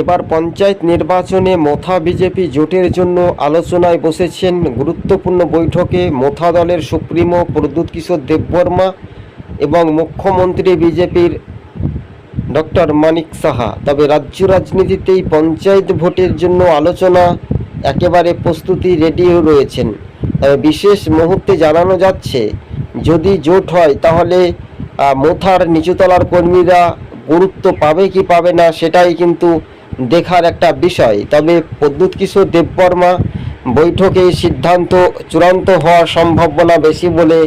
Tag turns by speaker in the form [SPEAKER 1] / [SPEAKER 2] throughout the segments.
[SPEAKER 1] এবার পঞ্চায়েত নির্বাচনে মোথা বিজেপি জোটের জন্য আলোচনায় বসেছেন গুরুত্বপূর্ণ বৈঠকে মোথা দলের সুপ্রিমো প্রদ্যুৎ কিশোর দেববর্মা এবং মুখ্যমন্ত্রী বিজেপির ডক্টর মানিক সাহা। তবে রাজ্য রাজনীতিতেই পঞ্চায়েত ভোটের জন্য আলোচনা একেবারে প্রস্তুতি রেডিও রয়েছেন। তবে বিশেষ মুহূর্তে জানানো যাচ্ছে, যদি জোট হয় তাহলে মোথার নিচুতলার কর্মীরা গুরুত্ব পাবে কি পাবে না সেটাই কিন্তু দেখার একটা বিষয়। তবে প্রদ্যুৎ কিশোর দেববর্মা বৈঠকে সিদ্ধান্ত চূড়ান্ত হওয়ার সম্ভাবনা বেশি বলে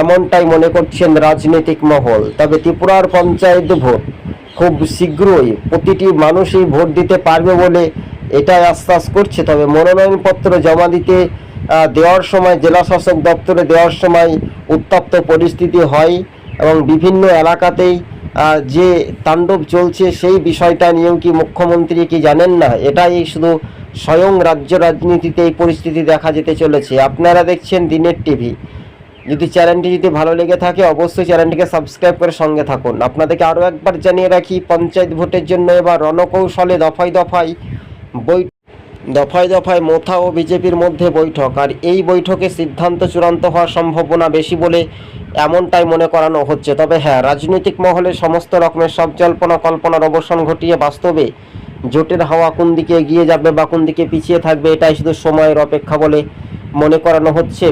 [SPEAKER 1] এমনটাই মনে করছেন রাজনৈতিক মহল। তবে ত্রিপুরার পঞ্চায়েত ভোট খুব শীঘ্রই প্রতিটি মানুষই ভোট দিতে পারবে বলে এটাই আশ্বাস করছে। তবে মনোনয়নপত্র জমা দিতে দেওয়ার সময়, জেলা শাসক দপ্তরে দেওয়ার সময় উত্তপ্ত পরিস্থিতি হয় এবং বিভিন্ন এলাকাতেই যে তাণ্ডব চলছে সেই বিষয়টা নিয়েও কি মুখ্যমন্ত্রী কি জানেন না? এটাই শুধু স্বয়ং রাজ্য রাজনীতিতে এই পরিস্থিতি দেখা যেতে চলেছে। আপনারা দেখছেন দিনের টিভি। যদি চ্যানেলটি যদি ভালো লেগে থাকে, অবশ্যই চ্যানেলটিকে সাবস্ক্রাইব করে সঙ্গে থাকুন। আপনাদেরকে আরও একবার জানিয়ে রাখি, পঞ্চায়েত ভোটের জন্য এবার রণকৌশলে দফায় দফায় বই দফায় দফায় মোথা ও বিজেপির মধ্যে বৈঠক, আর এই বৈঠকে সিদ্ধান্ত চূড়ান্ত হওয়ার সম্ভাবনা বেশি বলে এমনটাই মনে করানো হচ্ছে। তবে হ্যাঁ রাজনৈতিক মহলে সমস্ত রকমের সব জল্পনা কল্পনার অবসান ঘটিয়ে বাস্তবে জোটের হাওয়া কোন দিকে এগিয়ে যাবে বা কোন দিকে পিছিয়ে থাকবে, এটাই শুধু সময়ের অপেক্ষা বলে মনে করানো হচ্ছে।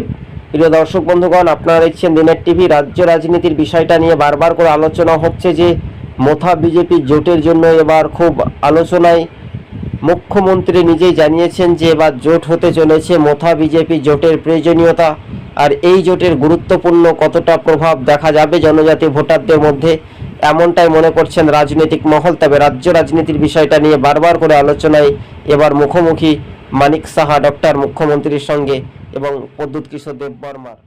[SPEAKER 1] প্রিয় দর্শক বন্ধুগণ, আপনারা দেখছেন দিনের টিভি, রাজ্য রাজনীতির বিষয়টা নিয়ে বারবার করে আলোচনা হচ্ছে যে মোথা বিজেপি জোটের জন্য এবার খুব আলোচনায় মুখ্যমন্ত্রী নিজেই জানিয়েছেন যে এবার জোট হতে চলেছে মোথা বিজেপি জোটের প্রয়োজনীয়তা। আর এই জোটের গুরুত্বপূর্ণ কতটা প্রভাব দেখা যাবে জনজাতি ভোটারদের মধ্যে, এমনটাই মনে করছেন রাজনৈতিক মহল। তবে রাজ্য রাজনীতির বিষয়টা নিয়ে বারবার করে আলোচনায় এবার মুখোমুখি মানিক সাহা, ডক্টর মুখ্যমন্ত্রীর সঙ্গে এবং প্রদ্যুৎ কিশোর দেববর্মার।